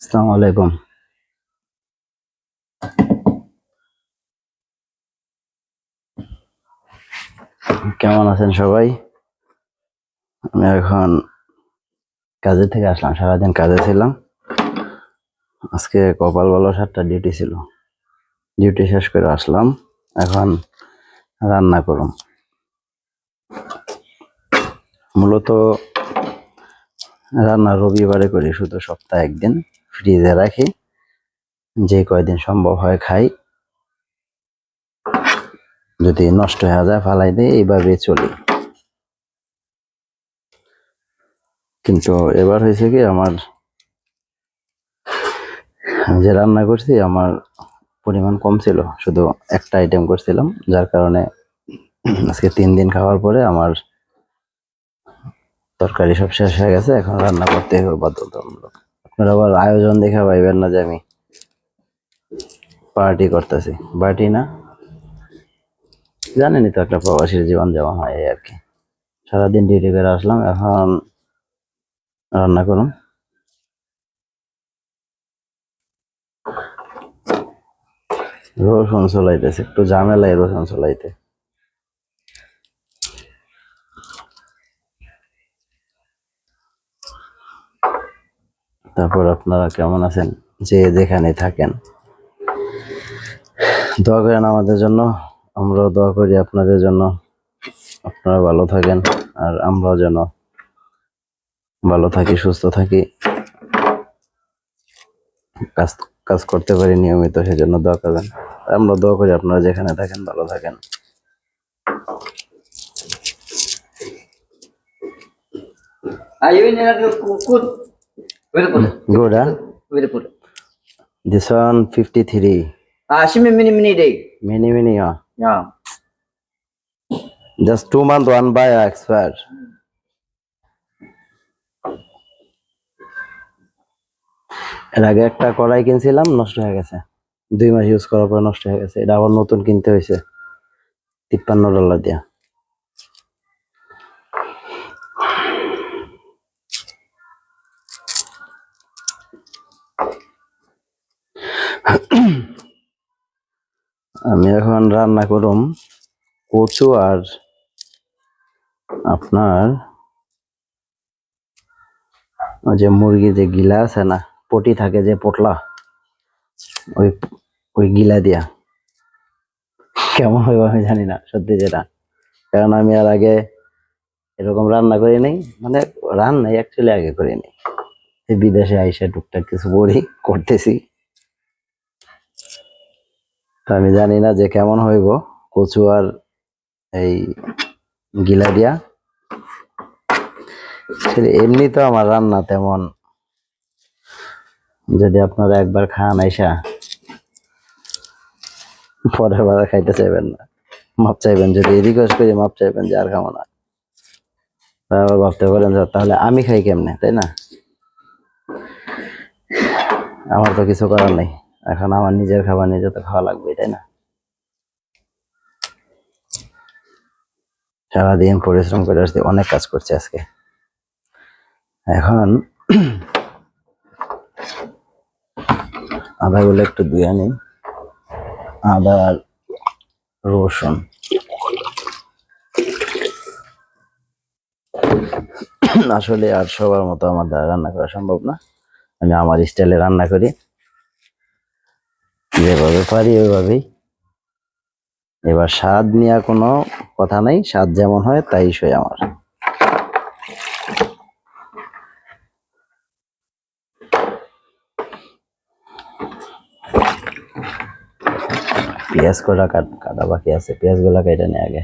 আসসালামু আলাইকুম। কেমন আছেন সবাই? আমি এখন কাজে থেকে আসলাম, সারাদিন কাজে ছিলাম। আজকে কপাল বলো সাতটা ডিউটি ছিল। ডিউটি শেষ করে আসলাম, এখন রান্না করুম। মূলত রান্না রবিবারে করি, শুধু সপ্তাহে একদিন। ফ্রিজে রাখি। যে কয়দিন সম্ভব হয় খাই। যদি নষ্ট হয়ে যায় ফালাই দিই, এইভাবে চলি। কিন্তু এবার হয়েছে কি, আমার যে রান্না করছি, আমার পরিমাণ কম ছিল। শুধু একটা আইটেম করছিলাম, যার কারণে আজকে তিন দিন খাওয়ার পরে আমার তরকারি সব শেষ হয়ে গেছে। এখন রান্না করতে হবে বাধ্যতামূলক। আপনারা আবার আয়োজন দেখে পাইবেন না যে আমি পার্টি করতেছি। পার্টি না, জানেনই তো একটা প্রবাসীর জীবন যেমন হয় আর কি। সারাদিন ডিউটি করে আসলাম, এখন রান্না করুন। রসুন চলাইতেছে একটু ঝামেলাই রসুন চলাইতে তারপর আপনারা কেমন আছেন? যে যেখানে থাকেন। দোয়া করেন আমাদের জন্য। আমরাও দোয়া করি আপনাদের জন্য। আপনারা ভালো থাকেন আর আমরাও যেন ভালো থাকি, সুস্থ থাকি। কাজ কাজ করতে পারি নিয়মিত, সেজন্য দোয়া করবেন। আমরা দোয়া করি আপনারা যেখানে থাকেন, ভালো থাকেন। in a good? Very good. Ah, she day. Yeah. Just two month one by expire এর আগে একটা কড়াই কিনছিলাম নষ্ট হয়ে গেছে দুই মাস ইউজ করার পর নষ্ট হয়ে গেছে এটা আবার নতুন কিনতে হয়েছে তিপ্পান্ন ডলার দিয়া আমি এখন রান্না করুম কচু আর আপনার ওই যে মুরগি যে গিলা আছে না, পটি থাকে যে পটলা, ওই ওই গিলা দিয়া। কেমন হইব আমি জানি না, সত্যি যেটা। কারণ আমি আর আগে এরকম রান্না করি নাই মানে রান্নাই অ্যাকচুয়ালি আগে করি নাই। বিদেশে আইসা টুকটাক কিছু করি, করতেছি। তো আমি জানি না যে কেমন হইব কচু আর এই গিলা দিয়া এমনি তো আমার রান্না তেমন। যদি আপনারা একবার খান আইসা, পরের বার খাইতে চাইবেন না। মাপ চাইবেন, যদি রিকোয়েস্ট করি মাপ চাইবেন যে আর খাব না। আবার ভাবতে পারেন তাহলে আমি খাই কেমনে, তাই না? আমার তো কিছু করার নেই। এখন আমার নিজের খাবার নিজে তো খাওয়া লাগবে তাই না? সারাদিন পরিশ্রম করে আসছি অনেক কাজ করছে আজকে। এখন আদাগুলো একটু ধুয়ে নিই। আদা আর রসুন। আসলে আর সবার মতো আমার দ্বারা রান্না করা সম্ভব না। আমি আমার স্টাইলে রান্না করি। যেভাবে পারি ওইভাবেই। এবার স্বাদ নিয়ে কোনো কথা নাই, স্বাদ যেমন হয় তাই সই আমার। পেঁয়াজ কটা কাট বাকি আছে? পেঁয়াজগুলা কেটে নেওয়া আগে।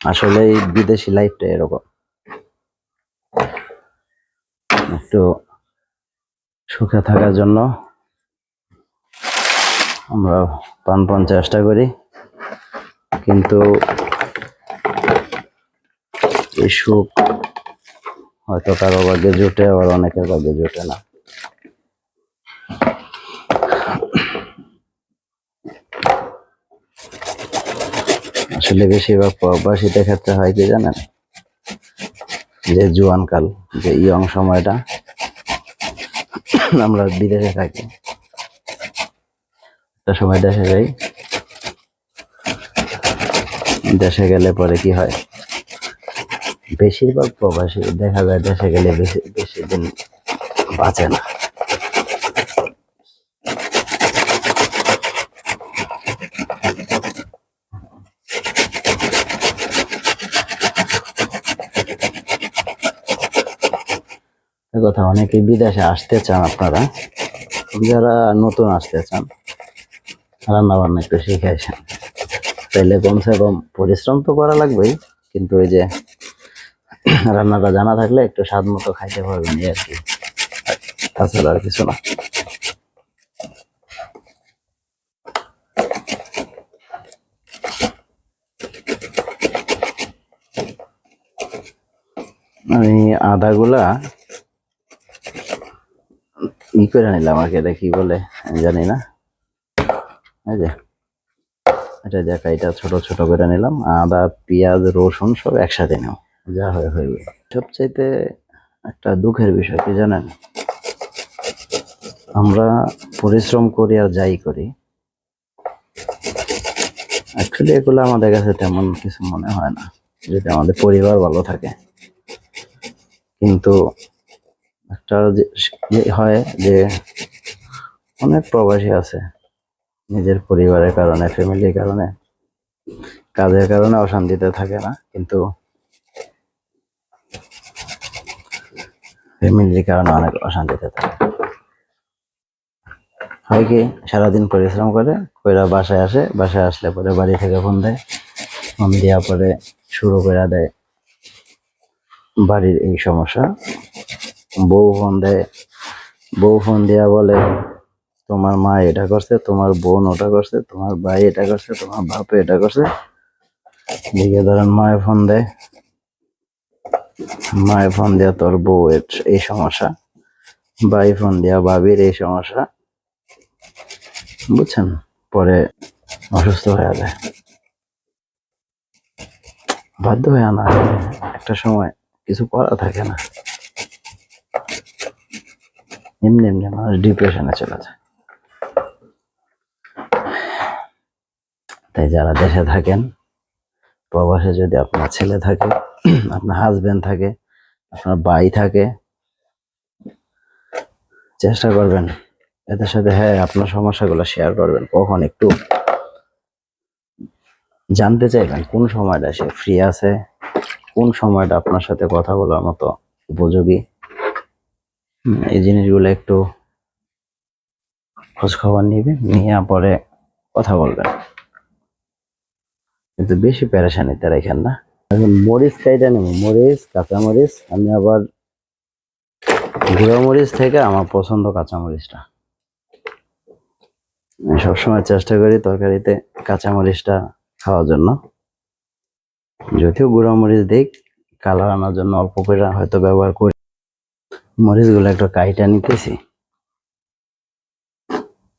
আসলে বিদেশি লাইফটা এরকম। একটু সুখে থাকার জন্য আমরা প্রাণপণ চেষ্টা করি। কিন্তু এই সুখ হয়তো কারও ভাগ্যে জুটে, আবার অনেকের ভাগ্যে জুটে না। আসলে বেশিরভাগ প্রবাসীদের ক্ষেত্রে হয় কি জানেন? যে জুয়ানকাল যে ইয়ং সময়টা আমরা বিদেশে থাকি। একটা সময় দেশে যাই। দেশে গেলে পরে কি হয়? বেশিরভাগ প্রবাসী দেখা যায় দেশে গেলে বেশি বেশি দিন বাঁচে না। কথা অনেকে বিদেশে আসতে চান আপনারা। যারা নতুন আসতে চান রান্না বান্না একটু শিখেছেন তাইলে কমসে কম পরিশ্রম তো করা লাগবেই, কিন্তু ওই যে রান্নাটা জানা থাকলে একটু স্বাদ মতো খাইতে পারবেন আর কি। তাছাড়া আর কিছু না। আমি আদাগুলা ই করে নিলাম এটা কি বলে, আমি জানি না। এই যে, এটা দেখা, এটা ছোট ছোট করে নিলাম, আদা, পেঁয়াজ, রসুন সব একসাথে নেও যা হয় হইবে সবচাইতে একটা দুঃখের বিষয় কি জানেন? আমরা পরিশ্রম করি আর যাই করি। অ্যাকচুয়ালি এগুলো আমাদের কাছে তেমন কিছু মনে হয় না, যদি আমাদের পরিবার ভালো থাকে। কিন্তু একটা যে যে হয় যে অনেক প্রবাসী আছে নিজের পরিবারের কারণে, ফ্যামিলির কারণে। কাজের কারণে অশান্তিতে থাকে না, কিন্তু ফ্যামিলির কারণে অনেক অশান্তিতে থাকে। হয় কি, সারাদিন পরিশ্রম করে, কইরা বাসায় আসে, বাসায় আসলে পরে বাড়ি থেকে ফোন দেয়। ফোন দেওয়া পরে শুরু করে দেয় বাড়ির এই সমস্যা। বউ ফোন দেয়। বউ ফোন দেয়া বলে, তোমার মা এটা করছে, তোমার বোন ওটা করছে, তোমার ভাই এটা করছে, তোমার বাপে এটা করছে। দিকে ধরেন, মায়ে ফোন দেয়। মায়ে ফোন দেয়া তোর বউ এই সমস্যা। ভাই ফোন দেয়া ভাবির এই সমস্যা। বুঝছেন? পরে অসুস্থ হয়ে যায়। বাধ্য হয়ে আনা একটা সময় কিছু করা থাকে না। এমনি এমনি মানুষ ডিপ্রেশনে চলে যায়। তাই যারা দেশে থাকেন, প্রবাসে যদি আপনার ছেলে থাকে, আপনার হাজবেন্ড থাকে, আপনার ভাই থাকে, চেষ্টা করবেন এদের সাথে হ্যাঁ আপনার সমস্যাগুলো শেয়ার করবেন, কখন একটু জানতে চাইবেন কোন সময়টা সে ফ্রি আছে, কোন সময়টা আপনার সাথে কথা বলার মতো উপযোগী। এই জিনিসগুলো একটু খোঁজ খবর নিবেন নিয়ে পরে কথা বলবেন কিন্তু বেশি প্যারেশানিতে রাখেন না। এখন মরিচ খাইটা নেব, মরিচ কাঁচা মরিচ আমি আবার গুঁড়ো মরিচ থেকে আমার পছন্দ কাঁচা মরিচটা আমি সবসময় চেষ্টা করি তরকারিতে কাঁচা মরিচটা খাওয়ার জন্য। যদিও গুঁড়ো মরিচ দিই, কালার আনার জন্য অল্প করে হয়তো ব্যবহার করি। মরিচগুলো একটু কাইটা নিতেছি।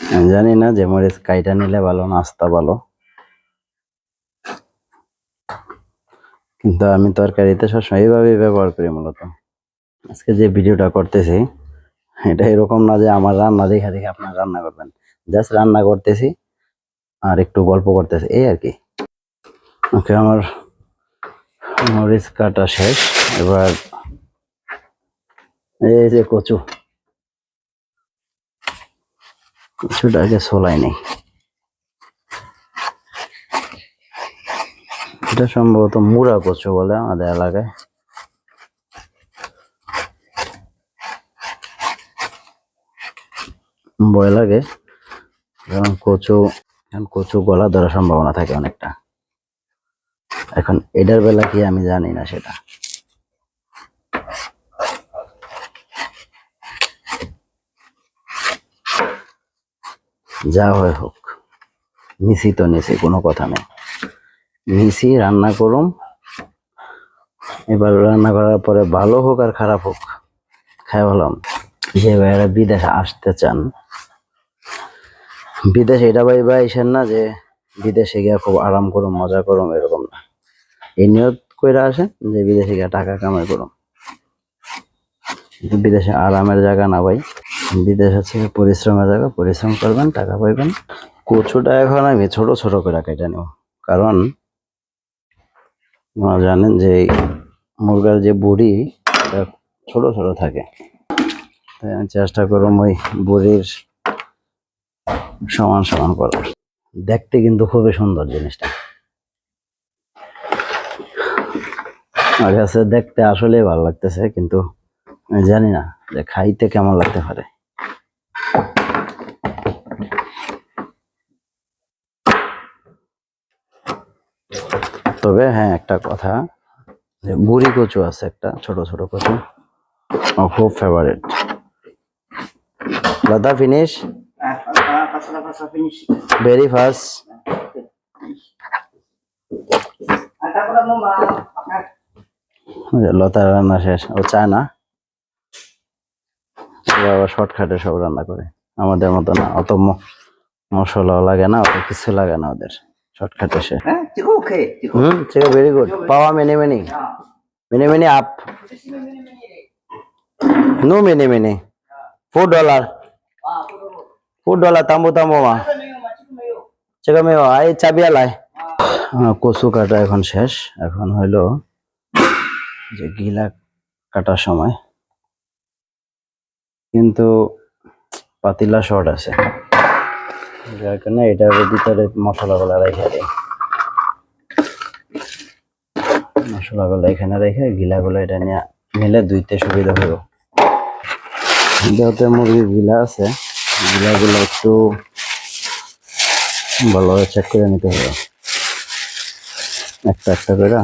আমি জানি না যে মরিচ কাইটা নিলে ভালো, নাস্তা ভালো। কিন্তু আমি তরকারিতে সবসময় এইভাবেই ব্যবহার করি মূলত। আজকে যে ভিডিওটা করতেছি, এটা এরকম না যে আমার রান্না দেখে দেখে আপনার রান্না করবেন। জাস্ট রান্না করতেছি আর একটু গল্প করতেছি, এই আর কি। ওকে, আমার মরিচ কাটা শেষ। এবার এই যে কচু। কচুটাকে সোলাই নেই। এটা সম্ভবত মুড়া কচু বলে আমাদের এলাকায়। ভয় লাগে, কারণ কচু এখন কচু গলা ধরার সম্ভাবনা থাকে অনেকটা। এখন এটার বেলা কি আমি জানি না সেটা। যা হয় হোক নিছি তো নিছি কোনো কথা নেই। নিছি রান্না করুম, এবার রান্না করার পরে ভালো হোক আর খারাপ হোক খাই বললাম যে ভাইয়েরা বিদেশে আসতে চান, বিদেশে এটা ভাই ভাই এসেন না যে বিদেশে গিয়ে খুব আরাম করুম, মজা করুম, এরকম না। এই নিয়ত করে আসেন যে বিদেশে গিয়ে টাকা কামাই করুম। বিদেশে আরামের জায়গা না ভাই। বিদেশ হচ্ছে পরিশ্রমের জায়গা পরিশ্রম করবেন, টাকা পাইবেন। কচুটা এখন আমি ছোট ছোট করে কেটে নেব। কারণ জানেন যে মুরগার যে বুড়ি ছোট ছোট থাকে। তাই আমি চেষ্টা করুম ওই বুড়ির সমান সমান করার। দেখতে কিন্তু খুবই সুন্দর জিনিসটা। আমার কাছে দেখতে আসলেই ভালো লাগতেছে, কিন্তু জানি না যে খাইতে কেমন লাগতে পারে। তবে হ্যাঁ একটা কথা যে বুড়ি কচু আছে একটা, ছোট ছোট কচু, আমার খুব ফেভারিট দাদা ফিনিশ. Very first. লতা রান্না শেষ ও চায় না আবার শর্টকাটে সব রান্না করে। আমাদের মতো না অত মশলা লাগে না অত কিছু লাগে না ওদের শর্টকাটে সে. Chico. হুম ঠিক ভেরি গুড পাওয়া many many. Many many up. No many many. Four dollar. Ah, four dollar. তাম্বু তাম্বু মা. চেকা মেয়ে আই চাবি আলাই। কচু কাটা এখন শেষ। এখন হইল যে গিলা কাটার সময়। কিন্তু পাতিলা শর্ট আছে। যার কারণে এটার ভিতরে মশলাগুলো রেখে দিই। মশলাগুলো এখানে রেখে গিলাগুলো এটা নিয়ে নিলে দুইতে সুবিধা হবে যেহেতু মুরগির গিলা আছে, গিলাগুলো একটু ভালোভাবে চেক করে নিতে হবে। একটা একটা করে।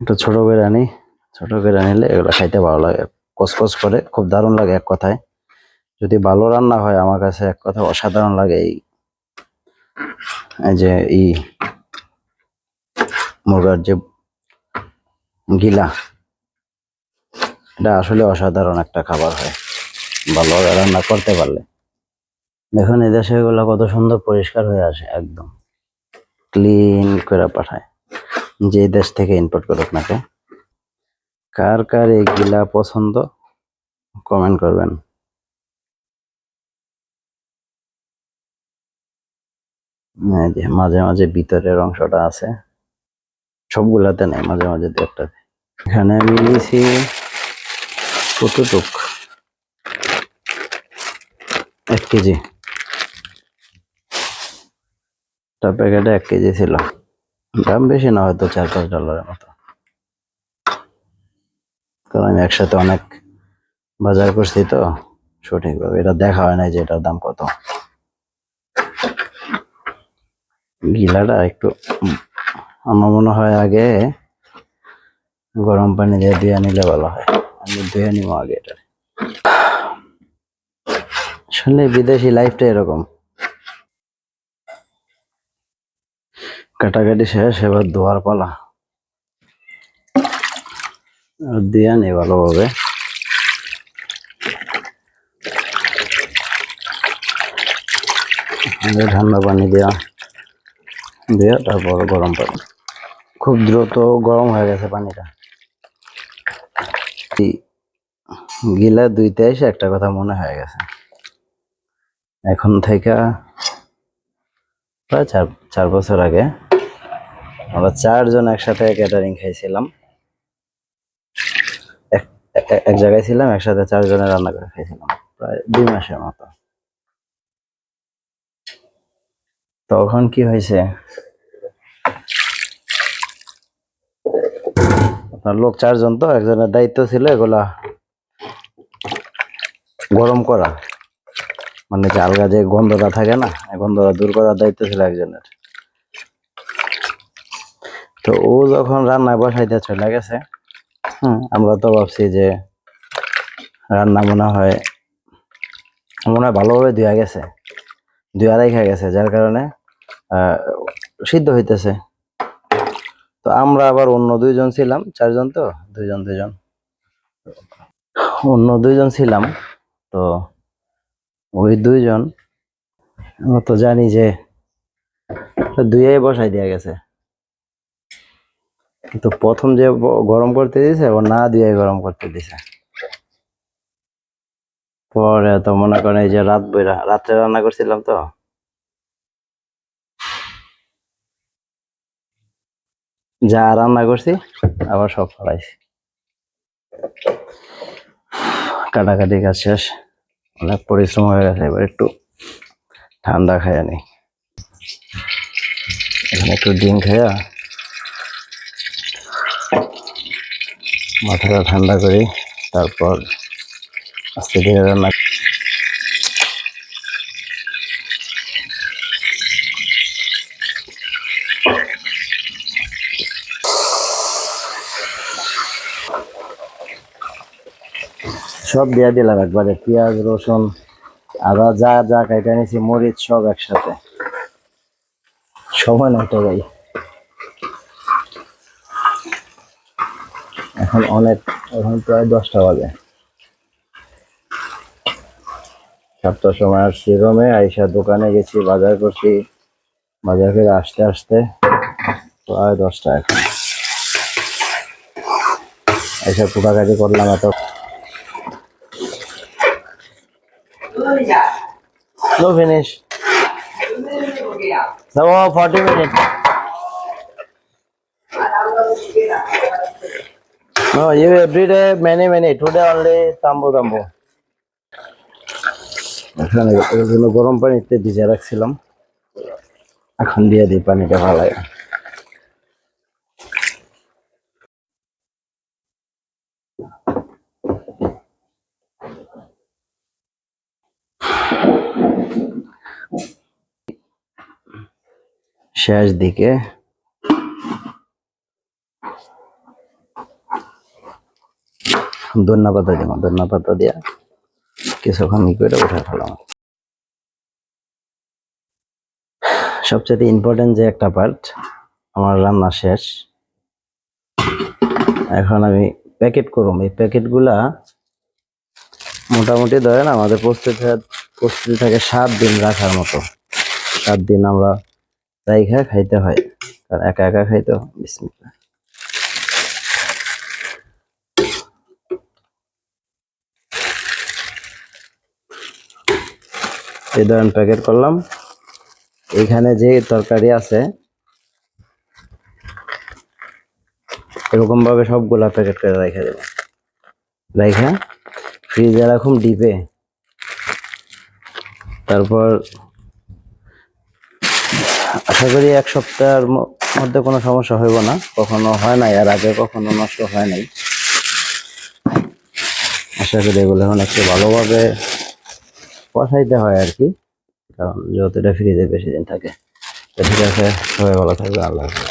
একটু ছোট করে আনি, ছোট করে নিলে এগুলো খাইতে ভালো লাগে। কসকস করে, খুব দারুণ লাগে এক কথায়। যদি ভালো রান্না হয়, আমার কাছে এক কথা অসাধারণ লাগে এই এই যে ই মুরগার যে গিলা, এটা আসলে অসাধারণ একটা খাবার হয়, ভালো রান্না করতে পারলে। দেখুন, এই দেশে এগুলো কত সুন্দর পরিষ্কার হয়ে আসে, একদম। ক্লিন করে পাঠায়, যে দেশ থেকে ইম্পোর্ট করুক নাকে কার কার এই গিলা পছন্দ কমেন্ট করবেন। মাঝে মাঝে ভিতরের অংশটা আছে, সবগুলাতে নেই, মাঝে মাঝে দু একটা এখানে আমি নিয়েছি কতটুক? এক কেজি। একটা প্যাকেটে এক কেজি ছিল। দাম বেশি না হয়তো চার পাঁচ ডলারের মতো। কারণ একসাথে অনেক বাজার করছি তো সঠিকভাবে এটা দেখা হয় না যে এটার দাম কত। গিলাটা একটু আমার মনে হয় আগে গরম পানি দিয়ে ধুয়ে নিলে ভালো হয়। আমি ধুয়ে নিব আগে এটা। আসলে বিদেশি লাইফটা এরকম। কাটাকাটি শেষ, এবার ধোয়ার পালা। দিয়ে নি ভালোভাবে। ঠান্ডা পানি দেওয়া দিয়ে, তারপর গরম পানি। খুব দ্রুত গরম হয়ে গেছে পানিটা। গিলা দুইতে এসে একটা কথা মনে হয়ে গেছে। এখন থেকে প্রায় চার চার বছর আগে আমরা চারজন একসাথে ক্যাটারিং খাইছিলাম। এক জায়গায় ছিলাম, একসাথে চারজনে রান্না করে খাইছিলাম, প্রায় দুই মাসের মতো। তখন কি হয়েছে? আপনার লোক চারজন তো, একজনের দায়িত্ব ছিল এগুলা গরম করা। মানে যে আলগা যে গন্ধটা থাকে না গন্ধটা দূর করার দায়িত্ব ছিল একজনের। তো ও যখন রান্নায় বসাইতে চলে গেছে আমরা তো ভাবছি যে রান্না মনে হয় মনে হয় ভালোভাবে ধুয়া গেছে আড়াই খেয়ে গেছে, যার কারণে সিদ্ধ হইতেছে। তো আমরা আবার অন্য দুইজন ছিলাম, চারজন তো? দুইজন দুইজন। অন্য দুইজন ছিলাম, তো ওই দুইজন, আমরা তো জানি যে দুইয়াই বসাই দেওয়া গেছে। কিন্তু প্রথম যে গরম করতে দিয়েছে ও না দিয়ে গরম করতে দিছে। পরে তো মনে করেন এই যে রাত বইরা রাত্রে রান্না করছিলাম তো। যা রান্না করছি, আবার সব ফলাইছি। কাটাকাটি কাজ শেষ, অনেক পরিশ্রম হয়ে গেছে, এবার একটু ঠান্ডা খাইয়া নি এখানে একটু ডিম খাইয়া মাথাটা ঠান্ডা করি তারপর আস্তে ধীরে রান্না সব দিয়ে দিলাম একবারে। পেঁয়াজ, রসুন, আদা, যা যা কাইটা নিয়েছি মরিচ সব একসাথে। সময় নষ্ট ভাই। এখন অনেক এখন প্রায় দশটা বাজে। সাতটার সময় আসছি রোমে আইসা দোকানে গেছি বাজার করছি। বাজার করে আসতে আসতে প্রায় দশটা এখন। এসব কুটাকাটি করলাম এত। finish. No, 40 No, you every day many many. Today only tambo tambo. এখানে এগুলো গরম পানিতে ভিজে রাখছিলাম এখন দিয়ে দিই পানিটা ভালো শেষ দিকে ধন্যা পাতা দিব ধন্যা পাতা দিয়া কিছুক্ষণ ই করে উঠে ফেলাম সবচেয়ে ইম্পর্টেন্ট যে একটা পার্ট আমার রান্না শেষ। এখন আমি প্যাকেট করুম এই প্যাকেটগুলা মোটামুটি ধরেন আমাদের প্রস্তুতি প্রস্তুতি থাকে সাত দিন রাখার মতো। সাত দিন আমরা রাইখা খাইতে হয়। কারণ একা একা খাইতে হয়। বিসমিল্লাহ। এই ধরেন প্যাকেট করলাম। এখানে যে তরকারি আছে, এরকমভাবে সবগুলা প্যাকেট করে রেখে দেবো। রেখে ফ্রিজে রাখুন ডিপে তারপর আশা করি এক সপ্তাহের মধ্যে কোনো সমস্যা হইব না। কখনো হয় নাই, আর আগে কখনো নষ্ট হয় নাই। আশা করি এগুলো এখন একটু ভালোভাবে বসাইতে হয় আর কি। কারণ যেহেতু এটা ফ্রিজে বেশি দিন থাকে। ঠিক আছে, সবাই ভালো থাকবে, আল্লাহ হাফেজ।